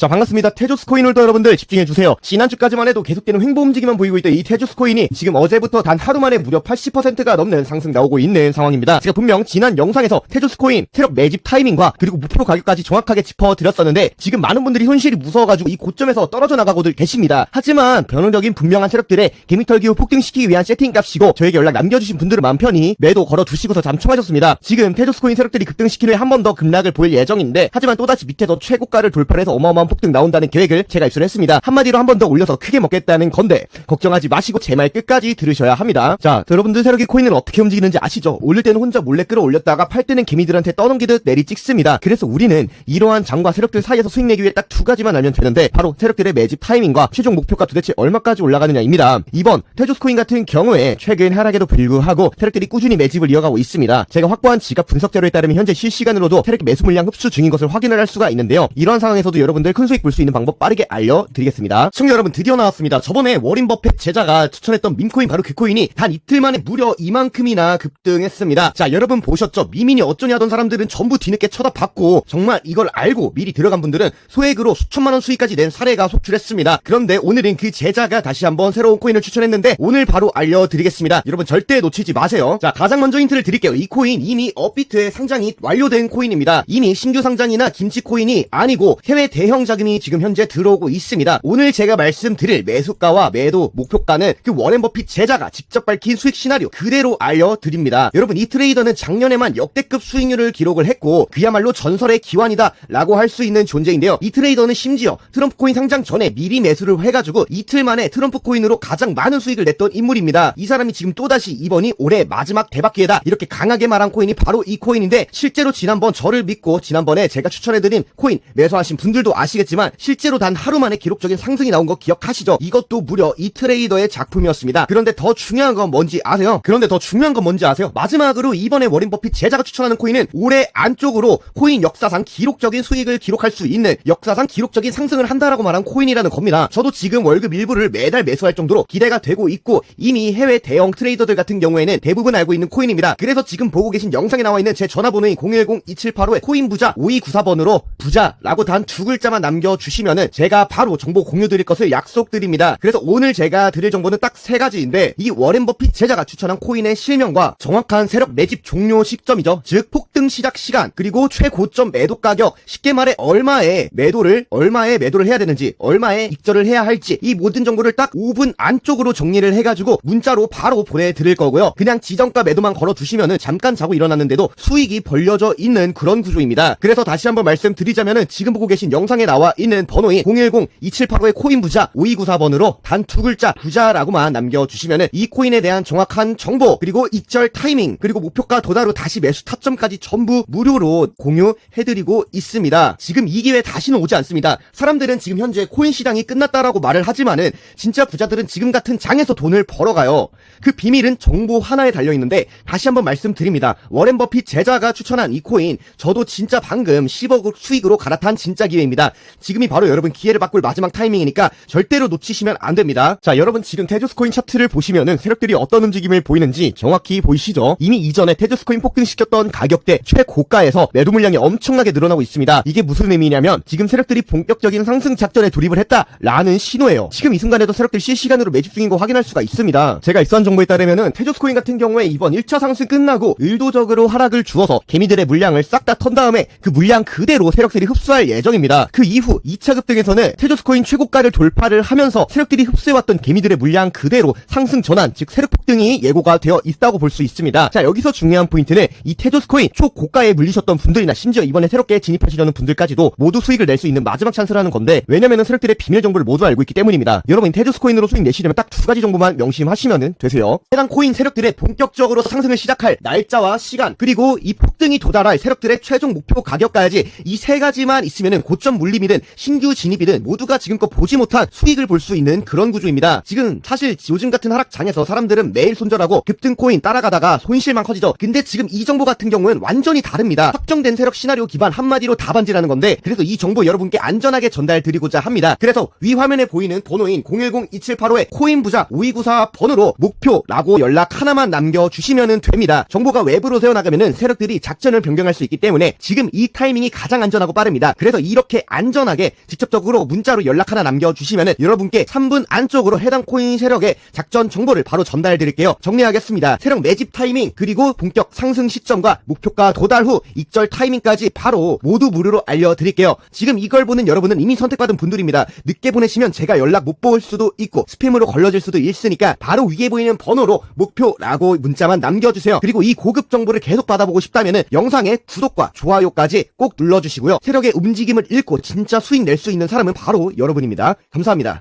자 반갑습니다. 테조스 코인 홀더 여러분들 집중해주세요. 지난주까지만 해도 계속되는 횡보 움직임만 보이고 있던 이 테조스 코인이 지금 어제부터 단 하루 만에 무려 80%가 넘는 상승 나오고 있는 상황입니다. 제가 분명 지난 영상에서 테조스 코인 세력 매집 타이밍과 그리고 목표 가격까지 정확하게 짚어드렸었는데 지금 많은 분들이 손실이 무서워가지고 이 고점에서 떨어져 나가고들 계십니다. 하지만 변호적인 분명한 세력들의 개미털기 후 폭등시키기 위한 세팅값이고 저에게 연락 남겨주신 분들은 마음 편히 매도 걸어두시고서 잠청하셨습니다. 지금 테조스 코인 세력들이 급등시킨 후에 한 번 더 급락을 보일 예정인데 하지만 또다시 밑에서 최고가를 돌파해서 어마어마한 폭 등 나온다는 계획을 제가 입수를 했습니다. 한마디로 한 번 더 올려서 크게 먹겠다는 건데 걱정하지 마시고 제 말 끝까지 들으셔야 합니다. 자, 여러분들 세력의 코인은 어떻게 움직이는지 아시죠? 올릴 때는 혼자 몰래 끌어올렸다가 팔 때는 개미들한테 떠넘기듯 내리 찍습니다. 그래서 우리는 이러한 장과 세력들 사이에서 수익 내기 위해 딱 두 가지만 알면 되는데 바로 세력들의 매집 타이밍과 최종 목표가 도대체 얼마까지 올라가느냐입니다. 이번 테조스 코인 같은 경우에 최근 하락에도 불구하고 세력들이 꾸준히 매집을 이어가고 있습니다. 제가 확보한 지갑 분석 자료에 따르면 현재 실시간으로도 세력 매수 물량 흡수 중인 것을 확인을 할 수가 있는데요. 이러한 상황에서도 여러분들 큰 수익 볼 수 있는 방법 빠르게 알려드리겠습니다. 시청자 여러분 드디어 나왔습니다. 저번에 워린 버펫 제자가 추천했던 밈코인 바로 그 코인이 단 이틀 만에 무려 이만큼이나 급등했습니다. 자 여러분 보셨죠? 미민이 어쩌냐 하던 사람들은 전부 뒤늦게 쳐다봤고 정말 이걸 알고 미리 들어간 분들은 소액으로 수천만 원 수익까지 낸 사례가 속출했습니다. 그런데 오늘은 그 제자가 다시 한번 새로운 코인을 추천했는데 오늘 바로 알려드리겠습니다. 여러분 절대 놓치지 마세요. 자 가장 먼저 힌트를 드릴게요. 이 코인 이미 업비트에 상장이 완료된 코인입니다. 이미 신규 상장이나 김치 코인이 아니고 해외 대형 자금이 지금 현재 들어오고 있습니다. 오늘 제가 말씀드릴 매수가와 매도 목표가는 그 워렌 버핏 제자가 직접 밝힌 수익 시나리오 그대로 알려드립니다. 여러분 이 트레이더는 작년에만 역대급 수익률을 기록을 했고 그야말로 전설의 기환이다 라고 할 수 있는 존재인데요. 이 트레이더는 심지어 트럼프 코인 상장 전에 미리 매수를 해가지고 이틀 만에 트럼프 코인으로 가장 많은 수익을 냈던 인물입니다. 이 사람이 지금 또다시 이번이 올해 마지막 대박 기회다 이렇게 강하게 말한 코인이 바로 이 코인인데 실제로 지난번 저를 믿고 지난번에 제가 추천해드린 코인 매수하신 분들도 아시겠 지만 실제로 단 하루 만에 기록적인 상승이 나온 거 기억하시죠? 이것도 무려 이 트레이더의 작품이었습니다. 그런데 더 중요한 건 뭔지 아세요? 그런데 더 중요한 건 뭔지 아세요? 마지막으로 이번에 워린 버핏 제자가 추천하는 코인은 올해 안쪽으로 코인 역사상 기록적인 수익을 기록할 수 있는 역사상 기록적인 상승을 한다라고 말한 코인이라는 겁니다. 저도 지금 월급 일부를 매달 매수할 정도로 기대가 되고 있고 이미 해외 대형 트레이더들 같은 경우에는 대부분 알고 있는 코인입니다. 그래서 지금 보고 계신 영상에 나와 있는 제 전화번호인 010-2785의 코인 부자 5294번으로 부자라고 단 두 글자만 남 겨주시면은 제가 바로 정보 공유 드릴 것을 약속드립니다. 그래서 오늘 제가 드릴 정보는 딱 세 가지인데 이 워렌 버핏 제자가 추천한 코인의 실명과 정확한 세력 매집 종료 시점이죠. 즉 폭등 시작 시간 그리고 최고점 매도 가격 쉽게 말해 얼마에 매도를 얼마에 매도를 해야 되는지 얼마에 익절을 해야 할지 이 모든 정보를 딱 5분 안쪽으로 정리를 해가지고 문자로 바로 보내드릴 거고요. 그냥 지정가 매도만 걸어두시면은 잠깐 자고 일어났는데도 수익이 벌려져 있는 그런 구조입니다. 그래서 다시 한번 말씀드리자면은 지금 보고 계신 영상에 나와 있는 번호인 010-2785의 코인 부자 5294번으로 단 두 글자 부자라고만 남겨주시면은 이 코인에 대한 정확한 정보 그리고 익절 타이밍 그리고 목표가 도달 후 다시 매수 타점까지 전부 무료로 공유해드리고 있습니다. 지금 이 기회 다시는 오지 않습니다. 사람들은 지금 현재 코인 시장이 끝났다라고 말을 하지만은 진짜 부자들은 지금 같은 장에서 돈을 벌어가요. 그 비밀은 정보 하나에 달려있는데 다시 한번 말씀드립니다. 워렌 버핏 제자가 추천한 이 코인 저도 진짜 방금 10억 수익으로 갈아탄 진짜 기회입니다. 지금이 바로 여러분 기회를 바꿀 마지막 타이밍이니까 절대로 놓치시면 안 됩니다. 자 여러분 지금 테조스 코인 차트를 보시면은 세력들이 어떤 움직임을 보이는지 정확히 보이시죠? 이미 이전에 테조스 코인 폭등시켰던 가격대 최고가에서 매도 물량이 엄청나게 늘어나고 있습니다. 이게 무슨 의미냐면 지금 세력들이 본격적인 상승 작전에 돌입을 했다라는 신호예요. 지금 이 순간에도 세력들 실시간으로 매집 중인 거 확인할 수가 있습니다. 제가 입수한 정보에 따르면은 테조스 코인 같은 경우에 이번 1차 상승 끝나고 의도적으로 하락을 주어서 개미들의 물량을 싹 다 턴 다음에 그 물량 그대로 세력들이 흡수할 예정입니다. 그 이후 2차 급등에서는 테조스 코인 최고가를 돌파를 하면서 세력들이 흡수해왔던 개미들의 물량 그대로 상승 전환 즉 세력 폭등이 예고가 되어 있다고 볼 수 있습니다. 자 여기서 중요한 포인트는 이 테조스 코인 초고가에 물리셨던 분들이나 심지어 이번에 새롭게 진입하시려는 분들까지도 모두 수익을 낼 수 있는 마지막 찬스라는 건데 왜냐면은 세력들의 비밀 정보를 모두 알고 있기 때문입니다. 여러분 테조스 코인으로 수익 내시려면 딱 두 가지 정보만 명심하시면 되세요. 해당 코인 세력들의 본격적으로 상승을 시작할 날짜와 시간 그리고 이 폭등이 도달할 세력들의 최종 목표 가격까지 이 세 가지만 있으면은 고점 물 림이든 신규 진입이든 모두가 지금껏 보지 못한 수익을 볼 수 있는 그런 구조입니다. 지금 사실 요즘 같은 하락장에서 사람들은 매일 손절하고 급등 코인 따라가다가 손실만 커지죠. 근데 지금 이 정보 같은 경우는 완전히 다릅니다. 확정된 세력 시나리오 기반 한마디로 답안지라는 건데 그래서 이 정보 여러분께 안전하게 전달드리고자 합니다. 그래서 위 화면에 보이는 번호인 010-2785의 코인 부자 5294 번호로 목표라고 연락 하나만 남겨주시면 됩니다. 정보가 외부로 새어나가면은 세력들이 작전을 변경할 수 있기 때문에 지금 이 타이밍이 가장 안전하고 빠릅니다. 그래서 이렇게 안전 안전하게 직접적으로 문자로 연락 하나 남겨주시면은 여러분께 3분 안쪽으로 해당 코인 세력의 작전 정보를 바로 전달해드릴게요. 정리하겠습니다. 세력 매집 타이밍 그리고 본격 상승 시점과 목표가 도달 후 익절 타이밍까지 바로 모두 무료로 알려드릴게요. 지금 이걸 보는 여러분은 이미 선택받은 분들입니다. 늦게 보내시면 제가 연락 못 볼 수도 있고 스팸으로 걸러질 수도 있으니까 바로 위에 보이는 번호로 목표라고 문자만 남겨주세요. 그리고 이 고급 정보를 계속 받아보고 싶다면은 영상에 구독과 좋아요까지 꼭 눌러주시고요. 세력의 움직임을 읽고 진짜 수익 낼 수 있는 사람은 바로 여러분입니다. 감사합니다.